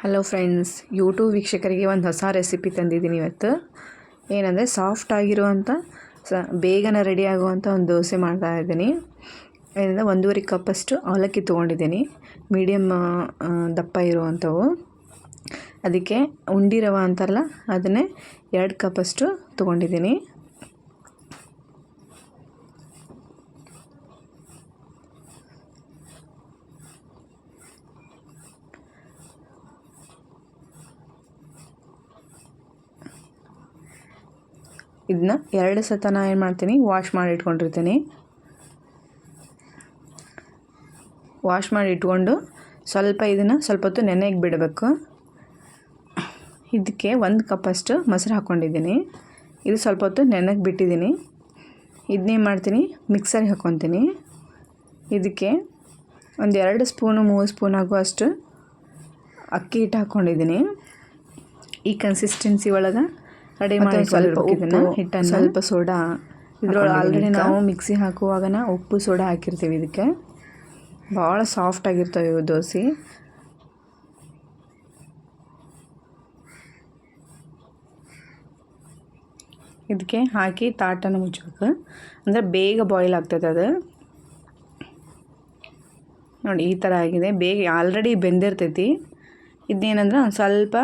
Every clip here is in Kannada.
ಹಲೋ ಫ್ರೆಂಡ್ಸ್ ಯೂಟ್ಯೂಬ್ ವೀಕ್ಷಕರಿಗೆ ಒಂದು ಹೊಸ ರೆಸಿಪಿ ತಂದಿದ್ದೀನಿ ಇವತ್ತು. ಏನಂದರೆ ಸಾಫ್ಟ್ ಆಗಿರುವಂಥ ಸ, ಬೇಗನೆ ರೆಡಿ ಆಗುವಂಥ ಒಂದು ದೋಸೆ ಮಾಡ್ತಾ ಇದ್ದೀನಿ. ಏನಂದರೆ ಒಂದೂವರೆ ಕಪ್ಪಷ್ಟು ಅವಲಕ್ಕಿ ತೊಗೊಂಡಿದ್ದೀನಿ. ಮೀಡಿಯಮ್ ದಪ್ಪ ಇರುವಂಥವು. ಅದಕ್ಕೆ ಉಂಡಿ ರವೆ ಅಂತಾರಲ್ಲ, ಅದನ್ನೇ ಎರಡು ಕಪ್ಪಷ್ಟು ತೊಗೊಂಡಿದ್ದೀನಿ. ಇದನ್ನ ಎರಡು ಸತ ನಾನು ಏನು ಮಾಡ್ತೀನಿ? ವಾಶ್ ಮಾಡಿ ಇಟ್ಕೊಂಡಿರ್ತೀನಿ. ವಾಶ್ ಮಾಡಿ ಇಟ್ಕೊಂಡು ಸ್ವಲ್ಪ ಇದನ್ನು ಸ್ವಲ್ಪ ಹೊತ್ತು ನೆನೆಗೆ ಬಿಡಬೇಕು. ಇದಕ್ಕೆ ಒಂದು ಕಪ್ಪಷ್ಟು ಮೊಸರು ಹಾಕ್ಕೊಂಡಿದ್ದೀನಿ ಇದು ಸ್ವಲ್ಪ ಹೊತ್ತು ನೆನೆಗೆ ಬಿಟ್ಟಿದ್ದೀನಿ. ಇದನ್ನೇನು ಮಾಡ್ತೀನಿ? ಮಿಕ್ಸರ್ಗೆ ಹಾಕ್ಕೊತೀನಿ ಇದಕ್ಕೆ ಒಂದು ಎರಡು ಸ್ಪೂನು, ಮೂರು ಸ್ಪೂನ್ ಆಗುವಷ್ಟು ಅಕ್ಕಿ ಹಿಟ್ಟು ಹಾಕ್ಕೊಂಡಿದ್ದೀನಿ ಈ ಕನ್ಸಿಸ್ಟೆನ್ಸಿ ಒಳಗೆ ರೆಡಿ ಮಾಡಿ ಸ್ವಲ್ಪ ಇದನ್ನು ಹಿಟ್ಟನ್ನು. ಸ್ವಲ್ಪ ಸೋಡಾ ಇದ್ರೊಳಗೆ ಆಲ್ರೆಡಿ ನಾವು ಮಿಕ್ಸಿ ಹಾಕುವಾಗನ ಉಪ್ಪು ಸೋಡಾ ಹಾಕಿರ್ತೀವಿ ಇದಕ್ಕೆ. ಭಾಳ ಸಾಫ್ಟ್ ಆಗಿರ್ತವೆ ಇವು ದೋಸೆ. ಇದಕ್ಕೆ ಹಾಕಿ ತಾಟನ್ನು ಮುಚ್ಚಬೇಕು ಅಂದರೆ ಬೇಗ ಬಾಯ್ಲ್ ಆಗ್ತದೆ ಅದು. ನೋಡಿ ಈ ಥರ ಆಗಿದೆ. ಬೇಗ ಆಲ್ರೆಡಿ ಬೆಂದಿರ್ತೈತಿ. ಇದನ್ನೇನಂದ್ರೆ ಒಂದು ಸ್ವಲ್ಪ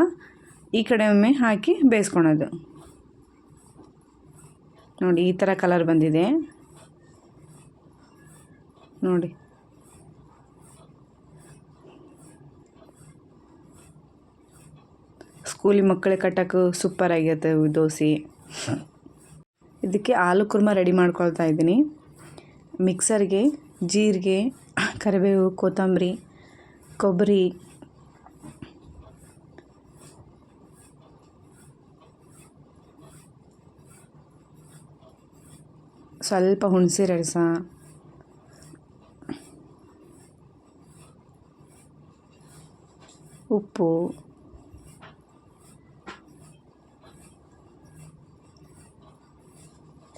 ಈ ಕಡೆ ಒಮ್ಮೆ ಹಾಕಿ ಬೇಯಿಸ್ಕೊಳೋದು. ನೋಡಿ, ಈ ಥರ ಕಲರ್ ಬಂದಿದೆ. ನೋಡಿ. ಸ್ಕೂಲಿ ಮಕ್ಕಳಿಗೆ ಕಟ್ಟೋಕ್ಕೂ ಸೂಪರ್ ಆಗಿರುತ್ತೆ ದೋಸೆ. ಇದಕ್ಕೆ ಆಲೂ ಕುರ್ಮ ರೆಡಿ ಮಾಡ್ಕೊಳ್ತಾ ಇದ್ದೀನಿ. ಮಿಕ್ಸರ್ಗೆ ಜೀರಿಗೆ, ಕರಿಬೇವು, ಕೊತ್ತಂಬರಿ, ಕೊಬ್ಬರಿ ಸ್ವಲ್ಪ ಹುಣಸೆ ರಸ ಉಪ್ಪು.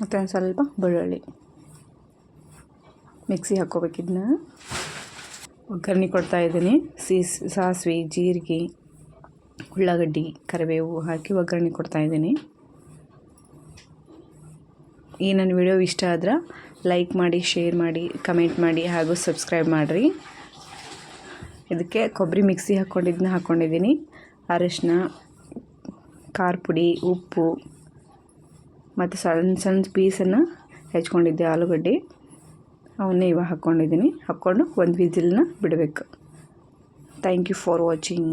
ಮತ್ತು ಸ್ವಲ್ಪ ಬೆಳ್ಳುಳ್ಳಿ. ಮಿಕ್ಸಿ ಹಾಕ್ಕೋಬೇಕಿದ್ನ ಒಗ್ಗರಣೆ ಕೊಡ್ತಾಯಿದ್ದೀನಿ ಸೀಸ್, ಸಾಸಿವೆ, ಜೀರಿಗೆ, ಉಳ್ಳಾಗಡ್ಡಿ, ಕರಿಬೇವು ಹಾಕಿ ಒಗ್ಗರಣೆ ಕೊಡ್ತಾಯಿದ್ದೀನಿ ಈ ನನ್ನ ವಿಡಿಯೋ ಇಷ್ಟ ಆದ್ರೆ ಲೈಕ್ ಮಾಡಿ ಶೇರ್ ಮಾಡಿ ಕಮೆಂಟ್ ಮಾಡಿ ಹಾಗೂ ಸಬ್ಸ್ಕ್ರೈಬ್ ಮಾಡಿರಿ. ಇದಕ್ಕೆ ಕೊಬ್ಬರಿ ಮಿಕ್ಸಿ ಹಾಕ್ಕೊಂಡಿದ್ದನ್ನ ಹಾಕ್ಕೊಂಡಿದ್ದೀನಿ ಅರಶಿನ, ಖಾರ ಪುಡಿ, ಉಪ್ಪು ಮತ್ತು ಸಣ್ಣ ಸಣ್ಣ ಪೀಸನ್ನು ಹೆಚ್ಕೊಂಡಿದ್ದೆ ಆಲೂಗಡ್ಡೆ. ಅವನ್ನೇ ಇವಾಗ ಹಾಕ್ಕೊಂಡಿದ್ದೀನಿ ಹಾಕ್ಕೊಂಡು ಒಂದು ವಿಸಿಲನ್ನ ಬಿಡಬೇಕು. Thank you for watching